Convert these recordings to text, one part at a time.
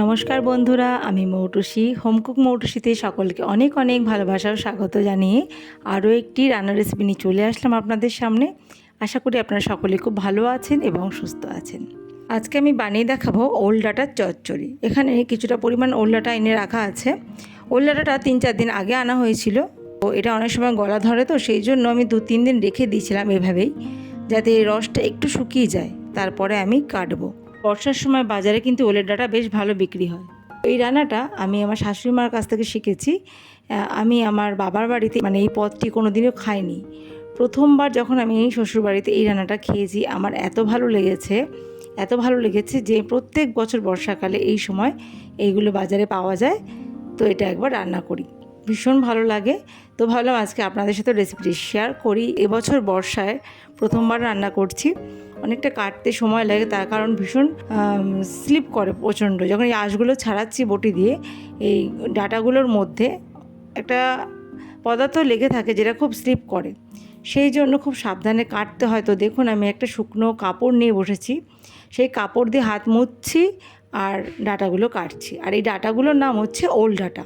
নমস্কার বন্ধুরা, আমি মৌটুসি। হোমকুক মৌটুসিতে সকলকে অনেক অনেক ভালোবাসা ও স্বাগত জানিয়ে আরও একটি রান্নার রেসিপি নিয়ে চলে আসলাম আপনাদের সামনে। আশা করি আপনারা সকলে খুব ভালো আছেন এবং সুস্থ আছেন। আজকে আমি বানিয়ে দেখাবো ওল ডাটার চচ্চড়ি। এখানে কিছুটা পরিমাণ ওল ডাটা এনে রাখা আছে। ওল ডাটাটা তিন চার দিন আগে আনা হয়েছিল। তো এটা অনেক সময় গলা ধরে, তো সেই জন্য আমি দু তিন দিন রেখে দিয়েছিলাম এভাবেই, যাতে রসটা একটু শুকিয়ে যায়। তারপরে আমি কাটবো। বর্ষার সময় বাজারে কিন্তু ওলের ডাটা বেশ ভালো বিক্রি হয়। এই রান্নাটা আমি আমার শাশুড়ি মার কাছ থেকে শিখেছি। আমি আমার বাবার বাড়িতে মানে এই পদটি কোনো দিনও খাইনি। প্রথমবার যখন আমি শ্বশুর বাড়িতে এই রান্নাটা খেয়েছি, আমার এত ভালো লেগেছে, এত ভালো লেগেছে যে প্রত্যেক বছর বর্ষাকালে এই সময় এইগুলো বাজারে পাওয়া যায়। তো এটা একবার রান্না করি। ভীষণ ভালো লাগে। তো ভাবলাম আজকে আপনাদের সাথে রেসিপিটি শেয়ার করি। এবছর বর্ষায় প্রথমবার রান্না করছি। অনেকটা কাটতে সময় লাগে, তার কারণ ভীষণ স্লিপ করে প্রচণ্ড। যখন এই আঁশগুলো ছাড়াচ্ছি বটি দিয়ে, এই ডাটাগুলোর মধ্যে একটা পদার্থ লেগে থাকে যেটা খুব স্লিপ করে। সেই জন্য খুব সাবধানে কাটতে হয়। তো দেখুন, আমি একটা শুকনো কাপড় নিয়ে বসেছি। সেই কাপড় দিয়ে হাত মুছছি আর ডাটাগুলো কাটছি। আর এই ডাটাগুলোর নাম হচ্ছে ওল ডাটা।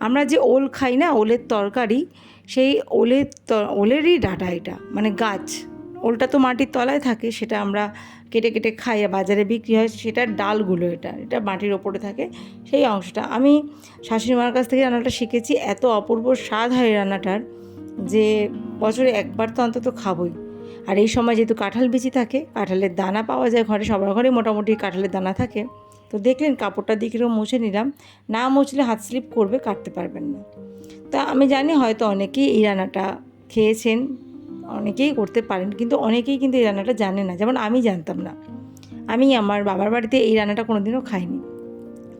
আমরা যে ওল খাই না, ওলের তরকারি, সেই ওলের ওলেরই ডাটা এটা মানে গাছ। ওলটা তো মাটির তলায় থাকে, সেটা আমরা কেটে কেটে খাই বাজারে বিক্রি হয় সেটার ডালগুলো এটা এটা মাটির ওপরে থাকে, সেই অংশটা। আমি শাশুড়ি মার কাছ থেকে রান্নাটা শিখেছি, এত অপূর্ব স্বাদ হয় রান্নাটার যে বছরে একবার তো অন্তত খাবই। আর এই সময় যেহেতু কাঁঠাল বিচি থাকে, কাঁঠালের দানা পাওয়া যায় ঘরে, সবার ঘরে মোটামুটি কাঁঠালের দানা থাকে, তো দেখলেন কাপড়টা দিয়ে মুছে নিলাম, না মুছলে হাত স্লিপ করবে, কাটতে পারবেন না। তা আমি জানি হয়তো অনেকেই এই রান্নাটা খেয়েছেন অনেকেই করতে পারেন, কিন্তু অনেকেই কিন্তু এই রান্নাটা জানে না। যেমন আমি জানতাম না। আমি আমার বাবার বাড়িতে এই রান্নাটা কোনোদিনও খাইনি।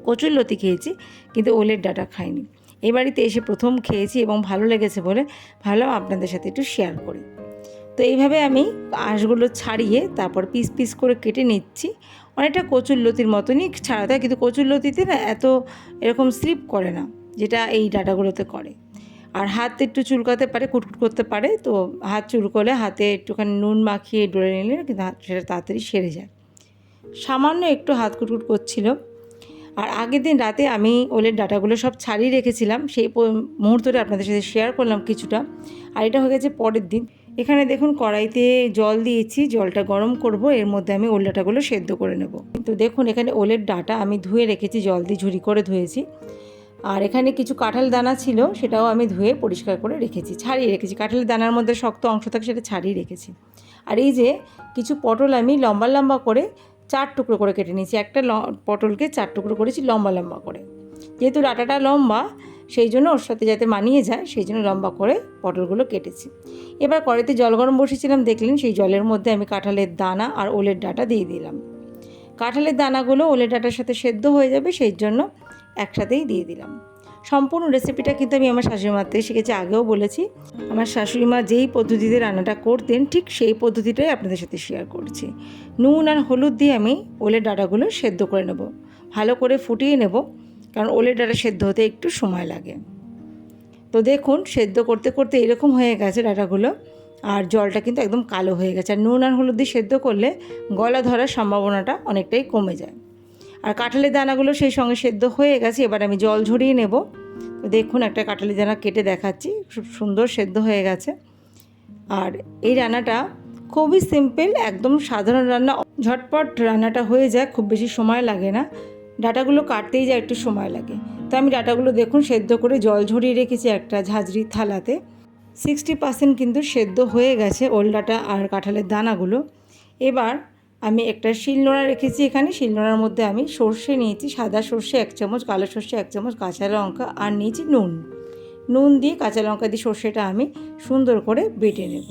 কচুর লতি খেয়েছি, কিন্তু ওলের ডাটা খাইনি। এই বাড়িতে এসে প্রথম খেয়েছি এবং ভালো লেগেছে বলে ভাবলাম আপনাদের সাথে একটু শেয়ার করি। তো এইভাবে আমি আঁশগুলো ছাড়িয়ে তারপর পিস পিস করে কেটে নিচ্ছি। অনেকটা কচুর লতির মতনই ছাড়াতে হয় কিন্তু কচুর লতিতে না এত এরকম স্লিপ করে না, যেটা এই ডাটাগুলোতে করে। আর হাত একটু চুলকাতে পারে, কুটকুট করতে পারে, তো হাত চুলকলে হাতে একটুখানি নুন মাখিয়ে ডলে নিলে কিন্তু সেটা তাড়াতাড়ি সেরে যায়। সামান্য একটু হাত কুটকুট করছিল। আর আগের দিন রাতে আমি ওলের ডাটাগুলো সব ছাড়িয়ে রেখেছিলাম, সেই মুহূর্তটা আপনাদের সাথে শেয়ার করলাম কিছুটা। আর এটা হয়ে গেছে পরের দিন। এখানে দেখুন কড়াইতে জল দিয়েছি, জলটা গরম করব, এর মধ্যে আমি ওল ডাটাগুলো সেদ্ধ করে নেব। তো দেখুন এখানে ওলের ডাটা আমি ধুয়ে রেখেছি, জল দিয়ে ঝুড়ি করে ধুয়েছি। আর এখানে কিছু কাঁঠাল দানা ছিল, সেটাও আমি ধুয়ে পরিষ্কার করে রেখেছি, ছাড়িয়ে রেখেছি। কাঁঠালের দানার মধ্যে শক্ত অংশ থাকে সেটা ছাড়িয়ে রেখেছি। আর এই যে কিছু পটল আমি লম্বা লম্বা করে চার টুকরো করে কেটে নিয়েছি, একটা পটলকে চার টুকরো করেছি লম্বা লম্বা করে। যেহেতু ডাটাটা লম্বা, সেই জন্য ওর সাথে যাতে মানিয়ে যায়, সেই জন্য লম্বা করে পটলগুলো কেটেছি। এবার কড়াইতে জল গরম বসেছিলাম, দেখলেন সেই জলের মধ্যে আমি কাঁঠালের দানা আর ওলের ডাটা দিয়ে দিলাম। কাঁঠালের দানাগুলো ওলের ডাটার সাথে সেদ্ধ হয়ে যাবে, সেই জন্য একসাথেই দিয়ে দিলাম। সম্পূর্ণ রেসিপিটা কিন্তু আমি আমার শাশুড়ি মার থেকে শিখেছি, আগেও বলেছি। আমার শাশুড়ি মা যেই পদ্ধতিতে রান্নাটা করতেন, ঠিক সেই পদ্ধতিটাই আপনাদের সাথে শেয়ার করছি। নুন আর হলুদ দিয়ে আমি ওলের ডাটাগুলো সেদ্ধ করে নেব। ভালো করে ফুটিয়ে নেব, কারণ ওলের ডাটা সেদ্ধ হতে একটু সময় লাগে। তো দেখুন, সেদ্ধ করতে করতে এরকম হয়ে গেছে ডাটাগুলো, আর জলটা কিন্তু একদম কালো হয়ে গেছে। আর নুন আর হলুদ দিয়ে সেদ্ধ করলে গলা ধরার সম্ভাবনাটা অনেকটাই কমে যায়। আর কাঁঠালের দানাগুলো সেই সঙ্গে সেদ্ধ হয়ে গেছে, এবার আমি জল ঝরিয়ে নেব। দেখুন, একটা কাঁঠালের দানা কেটে দেখাচ্ছি, খুব সুন্দর সেদ্ধ হয়ে গেছে। আর এই রান্নাটা খুবই সিম্পল, একদম সাধারণ রান্না। ঝটপট রান্নাটা হয়ে যায়, খুব বেশি সময় লাগে না। ডাটাগুলো কাটতেই যায়, একটু সময় লাগে। তো আমি ডাটাগুলো দেখুন, সেদ্ধ করে জল ঝরিয়ে রেখেছি একটা ঝাঁঝরি থালাতে। সিক্সটি পার্সেন্ট কিন্তু সেদ্ধ হয়ে গেছে ওল ডাটা আর কাঁঠালের দানাগুলো। এবার আমি একটা শিলনোড়া রেখেছি এখানে। শিলনোড়ার মধ্যে আমি সর্ষে নিয়েছি, সাদা সর্ষে এক চামচ, কালো সর্ষে এক চামচ, কাঁচা লঙ্কা, আর নিয়েছি নুন। নুন দিয়ে কাঁচা লঙ্কা দিয়ে সর্ষেটা আমি সুন্দর করে বেটে নেব।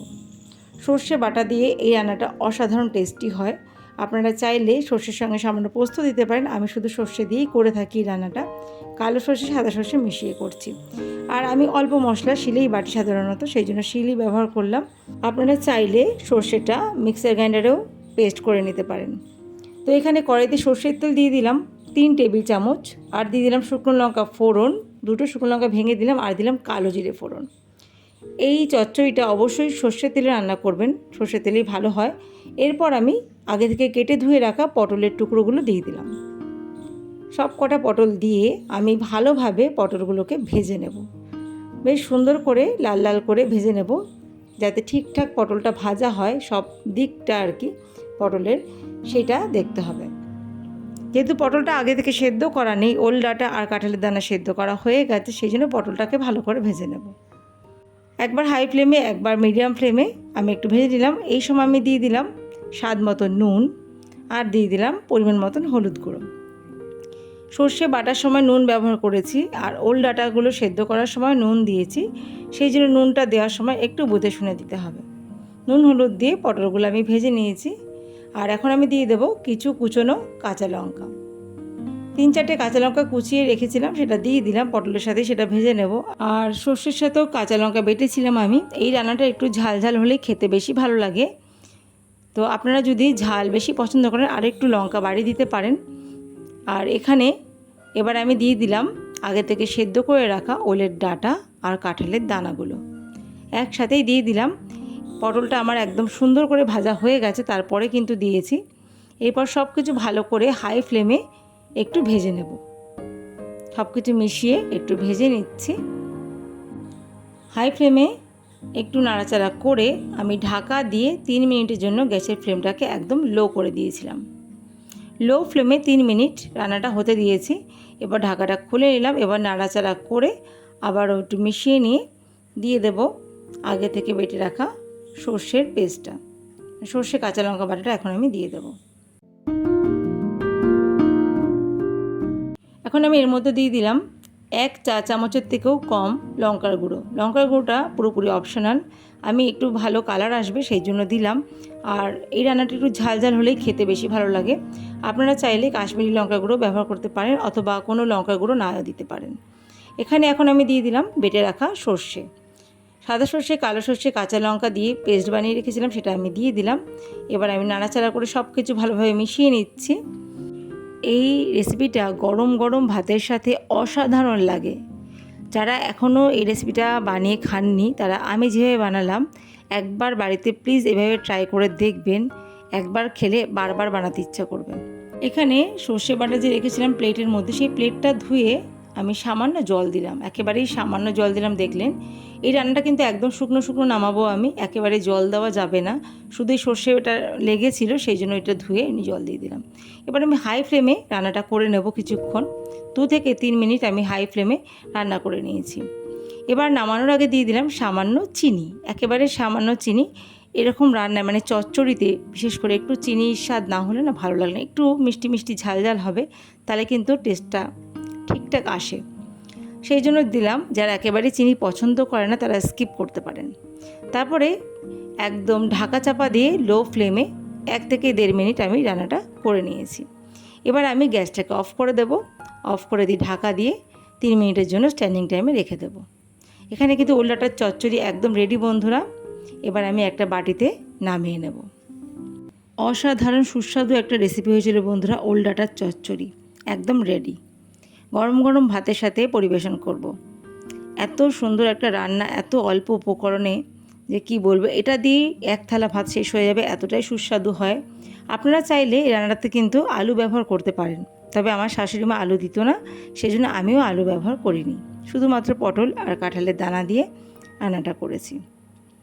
সর্ষে বাটা দিয়ে এই রান্নাটা অসাধারণ টেস্টি হয়। আপনারা চাইলে সর্ষের সঙ্গে সামান্য পোস্ত দিতে পারেন। আমি শুধু সর্ষে দিয়েই করে থাকি রান্নাটা। কালো সর্ষে, সাদা সর্ষে মিশিয়ে করছি। আর আমি অল্প মশলা শিলেই বাটি সাধারণত, সেই জন্য শিলই ব্যবহার করলাম। আপনারা চাইলে সর্ষেটা মিক্সার গ্রাইন্ডারেও পেস্ট করে নিতে পারেন। তো এখানে কড়াইতে সর্ষের তেল দিয়ে দিলাম তিন টেবিল চামচ, আর দিয়ে দিলাম শুকনো লঙ্কা ফোড়ন, দুটো শুকনো লঙ্কা ভেঙে দিলাম, আর দিলাম কালো জিরে ফোড়ন। এই চচ্চড়িটা অবশ্যই সর্ষের তেলে রান্না করবেন, সর্ষের তেলেই ভালো হয়। এরপর আমি আগে থেকে কেটে ধুয়ে রাখা পটলের টুকরোগুলো দিয়ে দিলাম। সব কটা পটল দিয়ে আমি ভালোভাবে পটলগুলোকে ভেজে নেব। বেশ সুন্দর করে লাল লাল করে ভেজে নেব, যাতে ঠিকঠাক পটলটা ভাজা হয়, সব দিকটা আর কি। পটলের সেটা দেখতে হবে। যেহেতু পটলটা আগে থেকে সেদ্ধ করা নেই, ওল ডাটা আর কাঁঠালের দানা সেদ্ধ করা হয়ে গেছে, সেই জন্য পটলটাকে ভালো করে ভেজে নেব। একবার হাই ফ্লেমে, একবার মিডিয়াম ফ্লেমে আমি একটু ভেজে দিলাম এই সময় আমি দিয়ে দিলাম স্বাদ মতো নুন আর দিয়ে দিলাম পরিমাণ মতন হলুদ গুঁড়ো। সর্ষে বাটার সময় নুন ব্যবহার করেছি আর ওল ডাটাগুলো সেদ্ধ করার সময় নুন দিয়েছি, সেই জন্য নুনটা দেওয়ার সময় একটু বুঝে শুনে দিতে হবে। নুন হলুদ দিয়ে পটলগুলো আমি ভেজে নিয়েছি। আর এখন আমি দিয়ে দেবো কিছু কুচনো কাঁচা লঙ্কা। তিন চারটে কাঁচা লঙ্কা কুচিয়ে রেখেছিলাম, সেটা দিয়ে দিলাম, পটলের সাথে সেটা ভেজে নেব। আর সর্ষের সাথেও কাঁচা লঙ্কা বেটেছিলাম আমি। এই রান্নাটা একটু ঝাল ঝাল হলে খেতে বেশি ভালো লাগে। তো আপনারা যদি ঝাল বেশি পছন্দ করেন আর একটু লঙ্কা বাড়িয়ে দিতে পারেন। আর এখানে এবার আমি দিয়ে দিলাম আগে থেকে সেদ্ধ করে রাখা ওলের ডাটা আর কাঁঠালের দানাগুলো। একসাথেই দিয়ে দিলাম। পটলটা আমার একদম সুন্দর করে ভাজা হয়ে গেছে, তারপরে কিন্তু দিয়েছি। এরপর সব কিছু ভালো করে হাই ফ্লেমে একটু ভেজে নেব। সব কিছু মিশিয়ে একটু ভেজে নিচ্ছি। হাই ফ্লেমে একটু নাড়াচাড়া করে আমি ঢাকা দিয়ে তিন মিনিটের জন্য গ্যাসের ফ্লেমটাকে একদম লো করে দিয়েছিলাম। লো ফ্লেমে তিন মিনিট রান্নাটা হতে দিয়েছি। এবার ঢাকাটা খুলে নিলাম, এবার নাড়াচাড়া করে আবার একটু মিশিয়ে নিয়ে দিয়ে দেব আগে থেকে বেটে রাখা সর্ষের পেস্টটা। সর্ষে কাঁচা লঙ্কা বাটাটা এখন আমি দিয়ে দেবো। এখন আমি এর মধ্যে দিয়ে দিলাম এক চা চামচের থেকেও কম লঙ্কার গুঁড়ো। লঙ্কার গুঁড়োটা পুরোপুরি অপশনাল। আমি একটু ভালো কালার আসবে সেই জন্য দিলাম। আর এই রান্নাটা একটু ঝাল ঝাল হলেই খেতে বেশি ভালো লাগে। আপনারা চাইলে কাশ্মীরি লঙ্কার গুঁড়ো ব্যবহার করতে পারেন অথবা কোনো লঙ্কার গুঁড়ো না দিতে পারেন। এখানে এখন আমি দিয়ে দিলাম বেটে রাখা সর্ষে। সাদা সর্ষে, কালো সর্ষে, কাঁচা লঙ্কা দিয়ে পেস্ট বানিয়ে রেখেছিলাম, সেটা আমি দিয়ে দিলাম। এবার আমি নাড়াচাড়া করে সব কিছু ভালোভাবে মিশিয়ে নিচ্ছি। এই রেসিপিটা গরম গরম ভাতের সাথে অসাধারণ লাগে। যারা এখনও এই রেসিপিটা বানিয়ে খাননি, তারা আমি যেভাবে বানালাম, একবার বাড়িতে প্লিজ এভাবে ট্রাই করে দেখবেন। একবার খেলে বারবার বানাতে ইচ্ছা করবেন। এখানে সর্ষে বাটা যে রেখেছিলাম প্লেটের মধ্যে, সেই প্লেটটা ধুয়ে আমি সামান্য জল দিলাম, একেবারেই সামান্য জল দিলাম, দেখলেন? এই রান্নাটা কিন্তু একদম শুকনো শুকনো নামাবো আমি, একেবারে জল দেওয়া যাবে না। শুধু সর্ষে ওটা লেগেছিল, সেই জন্য এটা ধুয়ে আমি জল দিয়ে দিলাম। এবার আমি হাই ফ্লেমে রান্নাটা করে নেব কিছুক্ষণ। দু থেকে তিন মিনিট আমি হাই ফ্লেমে রান্না করে নিয়েছি। এবার নামানোর আগে দিয়ে দিলাম সামান্য চিনি, একেবারে সামান্য চিনি। এরকম রান্না মানে চচ্চড়িতে, বিশেষ করে একটু চিনির স্বাদ না হলে না ভালো লাগে না। একটু মিষ্টি মিষ্টি ঝাল ঝাল হবে, তাহলে কিন্তু টেস্টটা ঠিকঠাক আসে। সেই জন্য দিলাম, যারা একেবারে চিনি পছন্দ করে না, তারা স্কিপ করতে পারেন। তারপরে একদম ঢাকা চাপা দিয়ে লো ফ্লেমে এক থেকে দেড় মিনিট আমি রান্নাটা করে নিয়েছি। এবার আমি গ্যাসটাকে অফ করে দেব। অফ করে দিয়ে ঢাকা দিয়ে তিন মিনিটের জন্য স্ট্যান্ডিং টাইমে রেখে দেব। এখানে কিন্তু উল্লাটার চচ্চড়ি একদম রেডি বন্ধুরা। এবার আমি একটা বাটিতে নামিয়ে নেব। অসাধারণ সুস্বাদু একটা রেসিপি হয়েছিল বন্ধুরা ওল ডাটার চচ্চড়ি, একদম রেডি গরম গরম ভাতের সাথে পরিবেশন করব। এত সুন্দর একটা রান্না, এত অল্প উপকরণে যে কি বলব, এটা দিয়ে এক থালা ভাত শেষ হয়ে যাবে, এতটাই সুস্বাদু হয়। আপনারা চাইলে এই রান্নাটাতে কিন্তু আলু ব্যবহার করতে পারেন, তবে আমার শাশুড়ি মা আলু দিত না, সেজন্য আমিও আলু ব্যবহার করিনি। শুধুমাত্র পটল আর কাঁঠালের দানা দিয়ে রান্নাটা করেছি।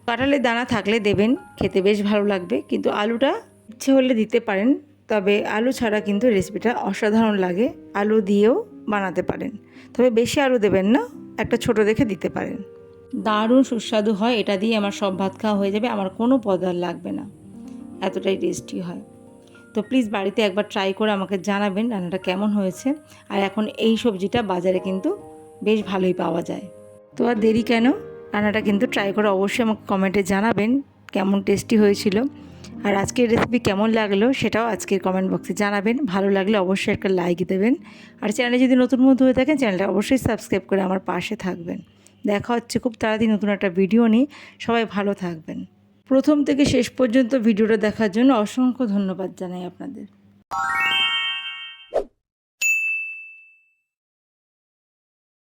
কাঁঠালের দানা থাকলে দেবেন, খেতে বেশ ভালো লাগবে, কিন্তু আলুটা ইচ্ছে হলে দিতে পারেন, তবে আলু ছাড়া কিন্তু রেসিপিটা অসাধারণ লাগে। আলু দিয়েও বানাতে পারেন। তবে বেশি আলু দেবেন না একটা ছোট দেখে দিতে পারেন। দারুণ সুস্বাদু হয় এটা দিয়ে আমার সব ভাত খাওয়া হয়ে যাবে আমার কোনো পদার্থ লাগবে না। এতটাই টেস্টি হয়। তো প্লিজ বাড়িতে একবার ট্রাই করে আমাকে জানাবেন রান্নাটা কেমন হয়েছে। আর এখন এই সবজিটা বাজারে কিন্তু বেশ ভালোই পাওয়া যায়। তো আর দেরি কেন? রান্নাটা কিন্তু ট্রাই করে অবশ্যই আমাকে কমেন্টে জানাবেন কেমন টেস্টি হয়েছিল। আর আজকের রেসিপি কেমন লাগল সেটাও আজকের কমেন্ট বক্সে জানাবেন। ভালো লাগলে অবশ্যই একটা লাইক দেবেন। আর চ্যানেলে যদি নতুন বন্ধু হয়ে থাকেন চ্যানেলটা অবশ্যই সাবস্ক্রাইব করে আমার পাশে থাকবেন। দেখা হচ্ছে খুব তাড়াতাড়ি নতুন একটা ভিডিও নিয়ে। সবাই ভালো থাকবেন। প্রথম থেকে শেষ পর্যন্ত ভিডিওটা দেখার জন্য অসংখ্য ধন্যবাদ জানাই আপনাদের।